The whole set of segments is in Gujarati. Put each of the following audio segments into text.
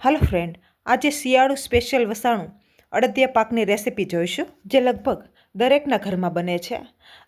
હાલો ફ્રેન્ડ આજે શિયાળુ સ્પેશિયલ વસાણું અડદિયા પાકની રેસિપી જોઈશું જે લગભગ દરેકના ઘરમાં બને છે.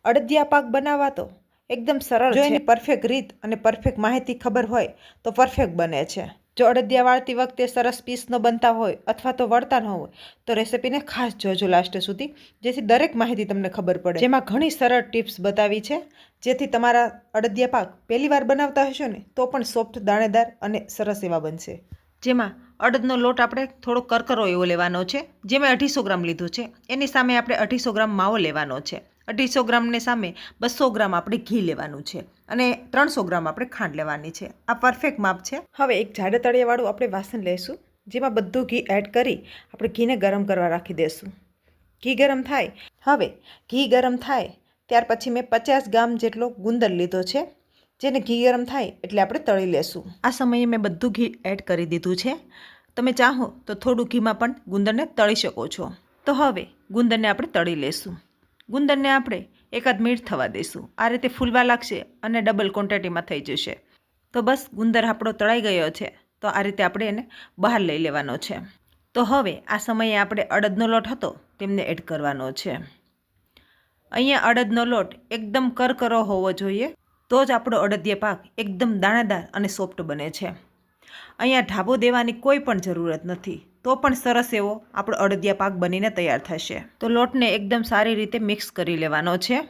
અડદિયા પાક બનાવવા તો એકદમ સરળ જો એની પરફેક્ટ રીત અને પરફેક્ટ માહિતી ખબર હોય તો પરફેક્ટ બને છે. જો અડદિયા વાળતી વખતે સરસ પીસ ન બનતા હોય અથવા તો વળતા ન હોય તો રેસીપીને ખાસ જોજો લાસ્ટ સુધી જેથી દરેક માહિતી તમને ખબર પડે. જેમાં ઘણી સરળ ટિપ્સ બતાવી છે. જેથી તમારા અડદિયા પાક પહેલી વાર બનાવતા હશો ને તો પણ સોફ્ટ દાણેદાર અને સરસ એવા બનશે. જેમાં અડદનો લોટ આપણે થોડો કરકરો એવો લેવાનો છે જે મેં અઢીસો ગ્રામ લીધો છે. એની સામે આપણે અઢીસો ગ્રામ માવો લેવાનો છે. અઢીસો ગ્રામની સામે બસો ગ્રામ આપણે ઘી લેવાનું છે અને ત્રણસો ગ્રામ આપણે ખાંડ લેવાની છે. આ પરફેક્ટ માપ છે. હવે એક જાડે તળિયાવાળું આપણે વાસણ લઈશું જેમાં બધું ઘી એડ કરી આપણે ઘીને ગરમ કરવા રાખી દઈશું ઘી ગરમ થાય. હવે ઘી ગરમ થાય ત્યાર પછી મેં પચાસ ગ્રામ જેટલો ગુંદર લીધો છે. જેને ઘી ગરમ થાય એટલે આપણે તળી લેશું. આ સમયે મેં બધું ઘી એડ કરી દીધું છે. તમે ચાહો તો થોડું ઘીમાં પણ ગુંદરને તળી શકો છો. તો હવે ગુંદરને આપણે તળી લેશું. ગુંદરને આપણે એકાદ મિનિટ થવા દઈશું આ રીતે ફૂલવા લાગશે અને ડબલ ક્વોન્ટિટીમાં થઈ જશે. તો બસ ગુંદર આપણો તળાઈ ગયો છે. તો આ રીતે આપણે એને બહાર લઈ લેવાનો છે. તો હવે આ સમયે આપણે અડદનો લોટ હતો તેમને એડ કરવાનો છે. અહીંયા અડદનો લોટ એકદમ કરકરો હોવો જોઈએ. તો જ આપણો અડદિયા પાક એકદમ દાણાદાર અને સોફ્ટ બને છે. અહીંયા ઢાબો દેવાની કોઈ પણ જરૂરત નથી, તો પણ સરસ એવો આપણો અડદિયા પાક બનીને તૈયાર થશે. તો લોટને એકદમ સારી રીતે મિક્સ કરી લેવાનો છે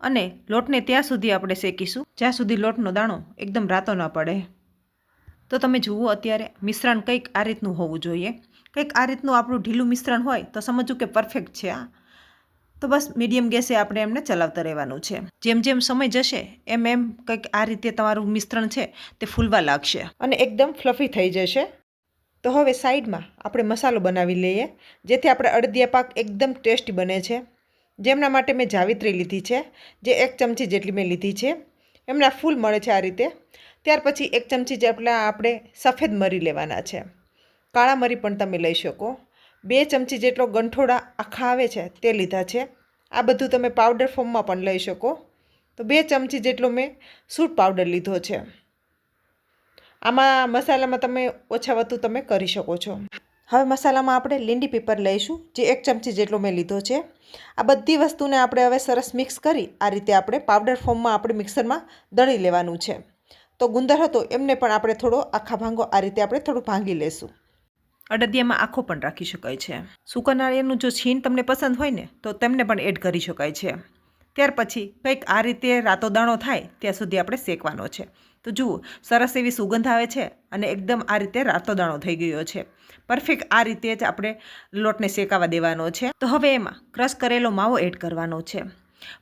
અને લોટને ત્યાં સુધી આપણે શેકીશું, જ્યાં સુધી લોટનો દાણો એકદમ રાતો ન પડે. તો તમે જુઓ અત્યારે મિશ્રણ કંઈક આ રીતનું હોવું જોઈએ. કંઈક આ રીતનું આપણું ઢીલું મિશ્રણ હોય તો સમજવું કે પરફેક્ટ છે આ. તો બસ મીડિયમ ગેસે આપણે એમને ચલાવતા રહેવાનું છે. જેમ જેમ સમય જશે, એમ એમ કંઈક આ રીતે તમારું મિશ્રણ છે તે ફૂલવા લાગશે. અને એકદમ ફ્લફી થઈ જશે. તો હવે સાઈડમાં આપણે મસાલો બનાવી લઈએ, જેથી આપણે અડદિયા પાક એકદમ ટેસ્ટી બને છે. જેમના માટે મેં જાવિત્રી લીધી છે, જે એક ચમચી જેટલી મેં લીધી છે. એમના ફૂલ મળે છે આ રીતે. ત્યાર પછી એક ચમચી જેટલા આપણે સફેદ મરી લેવાના છે. કાળા મરી પણ તમે લઈ શકો. બે ચમચી જેટલો ગંઠોડા આખા આવે છે તે લીધા છે. આ બધું તમે પાવડર ફોર્મમાં પણ લઈ શકો. તો બે ચમચી જેટલો મેં સૂટ પાવડર લીધો છે. આમાં મસાલામાં તમે ઓછા વધુ તમે કરી શકો છો. હવે મસાલામાં આપણે લીંડી પીપર લઈશું, જે એક ચમચી જેટલો મેં લીધો છે. આ બધી વસ્તુને આપણે હવે સરસ મિક્સ કરી, આ રીતે આપણે પાવડર ફોર્મમાં આપણે મિક્સરમાં દળી લેવાનું છે. તો ગુંદર હતો, એમને પણ આપણે થોડો આખા ભાંગો આ રીતે આપણે થોડું ભાંગી લેશું. અડદિયામાં આખો પણ રાખી શકાય છે. સૂકા નાળિયેરનું જો છીણ તમને પસંદ હોય ને, તો તેમને પણ એડ કરી શકાય છે. ત્યાર પછી કંઈક આ રીતે રાતો દાણો થાય, ત્યાં સુધી આપણે શેકવાનો છે. તો જુઓ, સરસ એવી સુગંધ આવે છે અને એકદમ આ રીતે રાતો દાણો થઈ ગયો છે. પરફેક્ટ આ રીતે જ આપણે લોટને શેકાવા દેવાનો છે. તો હવે એમાં ક્રશ કરેલો માવો એડ કરવાનો છે.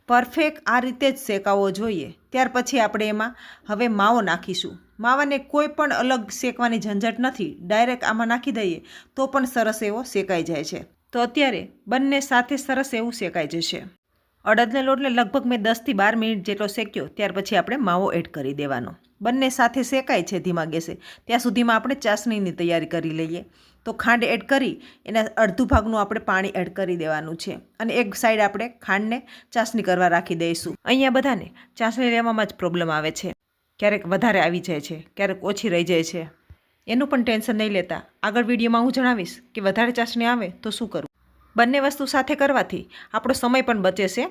પરફેક્ટ આ રીતે જ શેકાવો જોઈએ. ત્યાર પછી આપણે એમાં હવે માવો નાખીશું. માવાને કોઈ પણ અલગ શેકવાની ઝંઝટ નથી, ડાયરેક્ટ આમાં નાખી દઈએ, તો પણ સરસ એવો શેકાઈ જાય છે. તો અત્યારે બંને સાથે સરસ એવું શેકાઈ જશે. અડદને લોટને લગભગ મેં દસથી બાર મિનિટ જેટલો શેક્યો, ત્યાર પછી આપણે માવો એડ કરી દેવાનો. બંને સાથે શેકાય છે ધીમા ગેસે. ત્યાં સુધીમાં આપણે ચાસણીની તૈયારી કરી લઈએ. તો ખાંડ એડ કરી, એના અડધું ભાગનું આપણે પાણી એડ કરી દેવાનું છે. અને એક સાઈડ આપણે ખાંડને ચાસણી કરવા રાખી દઈશું. અહીંયા બધાને ચાસણી લેવામાં જ પ્રોબ્લેમ આવે છે. ક્યારેક વધારે આવી જાય છે, ક્યારેક ઓછી રહી જાય છે. એનું પણ ટેન્શન નહીં લેતા. આગળ વિડીયોમાં હું જણાવીશ કે વધારે ચાસણી આવે તો શું કરવું? બંને વસ્તુ સાથે કરવાથી આપણો સમય પણ બચે છે.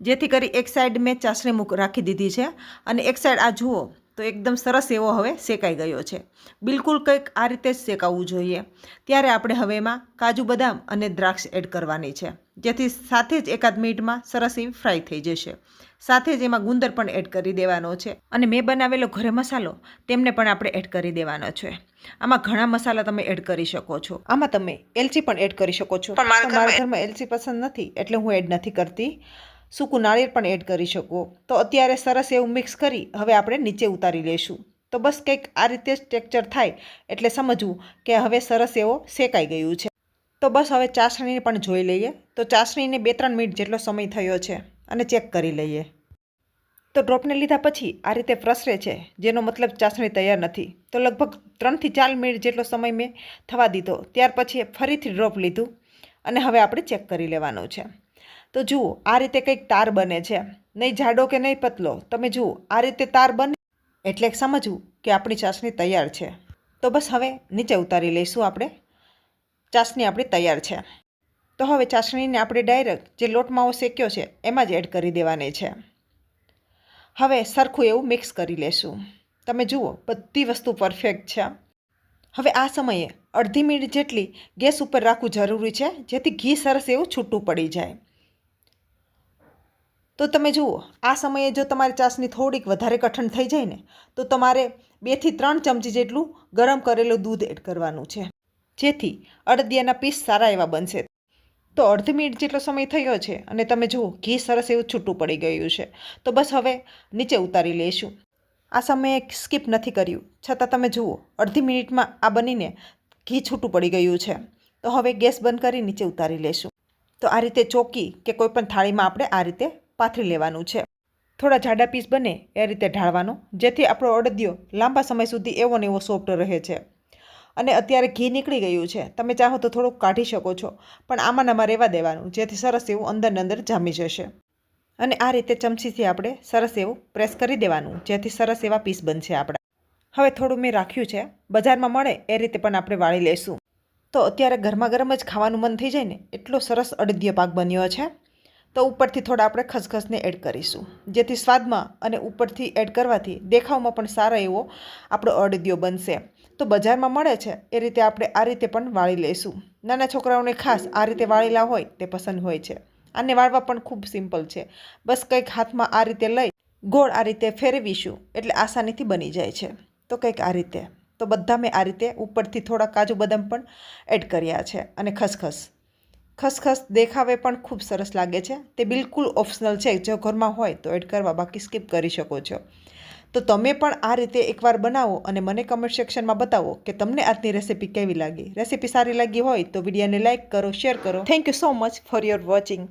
જેથી કરી એક સાઈડ મેં ચાસણી મૂક, રાખી દીધી છે અને એક સાઈડ આ જુઓ. તો એકદમ સરસ એવો હવે શેકાઈ ગયો છે. બિલકુલ કંઈક આ રીતે જ શેકાવવું જોઈએ. ત્યારે આપણે હવે એમાં કાજુ બદામ અને દ્રાક્ષ એડ કરવાની છે. જેથી સાથે જ એકાદ મિનિટમાં સરસ એવી ફ્રાય થઈ જશે. સાથે જ એમાં ગુંદર પણ એડ કરી દેવાનો છે. અને મેં બનાવેલો ઘરે મસાલો તેમને પણ આપણે એડ કરી દેવાનો છે. આમાં ઘણા મસાલા તમે એડ કરી શકો છો. આમાં તમે એલચી પણ એડ કરી શકો છો. મારા ઘરમાં એલચી પસંદ નથી એટલે હું એડ નથી કરતી. સૂકું નાળિયેર પણ એડ કરી શકો? તો અત્યારે સરસ એવું મિક્સ કરી હવે આપણે નીચે ઉતારી લઈશું. તો બસ કંઈક આ રીતે જ ટેક્ચર થાય એટલે સમજવું કે હવે સરસ એવો શેકાઈ ગયું છે. તો બસ હવે ચાસણીને પણ જોઈ લઈએ. તો ચાસણીને બે ત્રણ મિનિટ જેટલો સમય થયો છે અને ચેક કરી લઈએ. તો ડ્રોપને લીધા પછી આ રીતે પ્રસરે છે, જેનો મતલબ ચાસણી તૈયાર નથી. તો લગભગ ત્રણથી ચાર મિનિટ જેટલો સમય મેં થવા દીધો. ત્યાર પછી ફરીથી ડ્રોપ લીધું અને હવે આપણે ચેક કરી લેવાનું છે. તો જુઓ, આ રીતે કંઈક તાર બને છે. નહીં જાડો કે નહીં પતલો, તમે જુઓ, આ રીતે તાર બને. એટલે સમજવું કે આપણી ચાસણી તૈયાર છે. તો બસ હવે નીચે ઉતારી લઈશું આપણે. ચાસણી આપણી તૈયાર છે. તો હવે ચાસણીને આપણે ડાયરેક્ટ જે લોટમાવો શેક્યો છે, એમાં જ એડ કરી દેવાની છે. હવે સરખું એવું મિક્સ કરી લેશું. તમે જુઓ, બધી વસ્તુ પરફેક્ટ છે. હવે આ સમયે અડધી મિનિટ જેટલી ગેસ ઉપર રાખવું જરૂરી છે, જેથી ઘી સરસ એવું છૂટું પડી જાય. તો તમે જુઓ, આ સમયે જો તમારી ચાસણી થોડીક વધારે કઠણ થઈ જાય ને, તો તમારે બેથી ત્રણ ચમચી જેટલું ગરમ કરેલું દૂધ એડ કરવાનું છે. જેથી અડદિયાના પીસ સારા એવા બનશે. તો અડધી મિનિટ જેટલો સમય થયો છે અને તમે જુઓ, ઘી સરસ એવું છૂટું પડી ગયું છે. તો બસ હવે નીચે ઉતારી લઈશું. આ સમયે સ્કીપ નથી કર્યું. છતાં તમે જુઓ, અડધી મિનિટમાં આ બનીને ઘી છૂટું પડી ગયું છે. તો હવે ગેસ બંધ કરી નીચે ઉતારી લેશું તો આ રીતે ચોકી કે કોઈપણ થાળીમાં આપણે આ રીતે પાથરી લેવાનું છે. થોડા જાડા પીસ બને એ રીતે ઢાળવાનો, જેથી આપણો અડદિયો લાંબા સમય સુધી એવો ને એવો સોફ્ટ રહે છે. અને અત્યારે ઘી નીકળી ગયું છે. તમે ચાહો તો થોડુંક કાઢી શકો છો, પણ આમાં આમાં રહેવા દેવાનું, જેથી સરસ એવું અંદર અંદર જામી જશે. અને આ રીતે ચમચીથી આપણે સરસ એવું પ્રેસ કરી દેવાનું, જેથી સરસ એવા પીસ બનશે આપણા. હવે થોડું મેં રાખ્યું છે. બજારમાં મળે એ રીતે પણ આપણે વાળી લઈશું. તો અત્યારે ગરમા ગરમ જ ખાવાનું મન થઈ જાય ને, એટલો સરસ અડદિયો પાક બન્યો છે. તો ઉપરથી થોડા આપણે ખસખસને એડ કરીશું. જેથી સ્વાદમાં અને ઉપરથી એડ કરવાથી દેખાવમાં પણ સારો એવો આપણો અડદિયો બનશે. તો બજારમાં મળે છે, એ રીતે આપણે આ રીતે પણ વાળી લઈશું. નાના છોકરાઓને ખાસ આ રીતે વાળેલા હોય તે પસંદ હોય છે. આને વાળવા પણ ખૂબ સિમ્પલ છે. બસ કંઈક હાથમાં આ રીતે લઈ, ગોળ આ રીતે ફેરવીશું એટલે આસાનીથી બની જાય છે. તો કંઈક આ રીતે. તો બધા મેં આ રીતે ઉપરથી થોડા કાજુ બદામ પણ એડ કર્યા છે અને ખસખસ. ખસખસ દેખાવે પણ ખૂબ સરસ લાગે છે. તે બિલકુલ ઓપ્શનલ છે. જો ઘરમાં હોય તો એડ કરવા, બાકી સ્કીપ કરી શકો છો. તો તમે પણ આ રીતે એકવાર બનાવો અને મને કમેન્ટ સેક્શનમાં બતાવો કે તમને આજની રેસીપી કેવી લાગી. રેસીપી સારી લાગી હોય તો વિડીયોને લાઇક કરો શેર કરો. Thank you so much for your watching